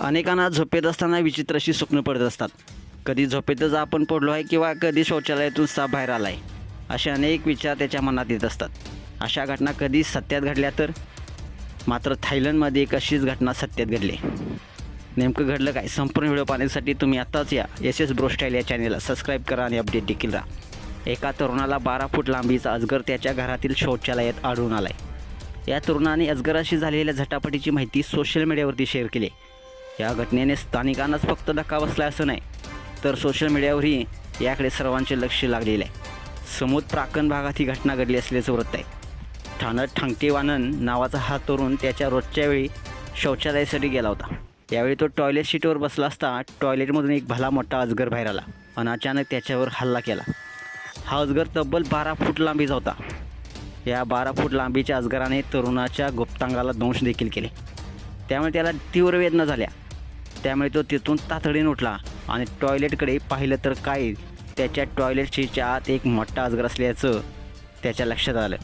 अनेकांना झोपेत असताना विचित्र अशी स्वप्न पडत असतात. कधी झोपेतच आपण पडलो आहे किंवा कधी शौचालयातून साप बाहेर आला आहे असे अनेक विचार त्याच्या मनात येत असतात. अशा घटना कधी सत्यात घडल्या तर? मात्र थायलंडमध्ये एक अशीच घटना सत्यात घडली. नेमकं घडलं काय? संपूर्ण व्हिडिओ पाहण्यासाठी तुम्ही आत्ताच या. एस एस ब्रोस्टाईल या चॅनेलला सबस्क्राईब करा आणि अपडेट देखील राहा. एका तरुणाला बारा फूट लांबीचा अजगर त्याच्या घरातील शौचालयात आढळून आला आहे या तरुणाने अजगराशी झालेल्या झटापटीची माहिती सोशल मीडियावरती शेअर केली. या घटनेने स्थानिकांनाच फक्त धक्का बसला असं नाही तर सोशल मीडियावरही याकडे सर्वांचे लक्ष लागलेले आहे. समुद प्राकण भागात ही घटना घडली असल्याचं वृत्त आहे. ठाणत ठांगटेवानन नावाचा हा तरुण त्याच्या रोजच्या वेळी शौचालयासाठी गेला होता. यावेळी तो टॉयलेट सीटवर बसला असता टॉयलेटमधून एक भला मोठा अजगर बाहेर आला. आणि अचानक त्याच्यावर हल्ला केला. हा अजगर तब्बल बारा फूट लांबीचा होता. या बारा फूट लांबीच्या अजगराने तरुणाच्या गुप्तांगाला दंश देखील केले. त्यामुळे त्याला तीव्र वेदना झाल्या. त्यामुळे तो तिथून तातडीने उठला आणि टॉयलेटकडे पाहिलं तर काय त्याच्या टॉयलेट सीटच्या आत एक मोठा अजगर असल्याचं त्याच्या लक्षात आलं.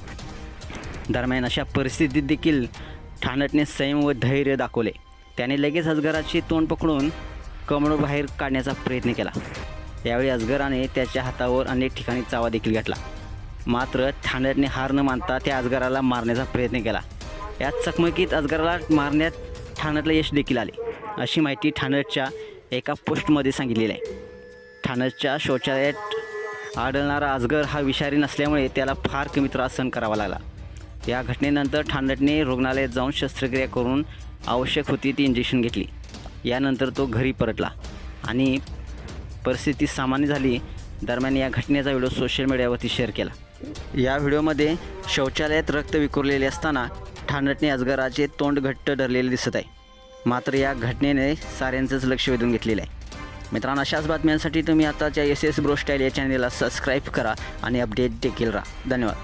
दरम्यान अशा परिस्थितीत देखील ठाणटने संयम व धैर्य दाखवले. त्याने लगेच अजगराची तोंड पकडून कमळ बाहेर काढण्याचा प्रयत्न केला. यावेळी अजगराने त्याच्या हातावर अनेक ठिकाणी चावा देखील घातला. मात्र ठाणटने हार न मानता त्या अजगराला मारण्याचा प्रयत्न केला. या चकमकीत अजगराला मारण्यात ठाण्यातलं यश देखील आले. अशी माहिती ठाण्याच्या एका पोस्टमध्ये सांगितलेली आहे. ठाण्याच्या शौचालयात आढळणारा अजगर हा विषारी नसल्यामुळे त्याला फार कमी त्रास सहन करावा लागला. या घटनेनंतर ठाणटने रुग्णालयात जाऊन शस्त्रक्रिया करून आवश्यक होती ती इंजेक्शन घेतली. यानंतर तो घरी परतला आणि परिस्थिती सामान्य झाली दरम्यान या घटनेचा व्हिडिओ सोशल मीडियावरती शेअर केला. या व्हिडिओमध्ये शौचालयात रक्त विखुरलेले असताना ठाणटने अजगराचे तोंड घट्ट धरलेले दिसत आहे. मात्र या घटनेने साऱ्यांचंच लक्ष वेधून घेतलेलं आहे. मित्रांनो अशाच बातम्यांसाठी तुम्ही आताच्या एस एस ब्रोस्टाईल या चॅनेलला सबस्क्राईब करा आणि अपडेट देखील राहा. धन्यवाद.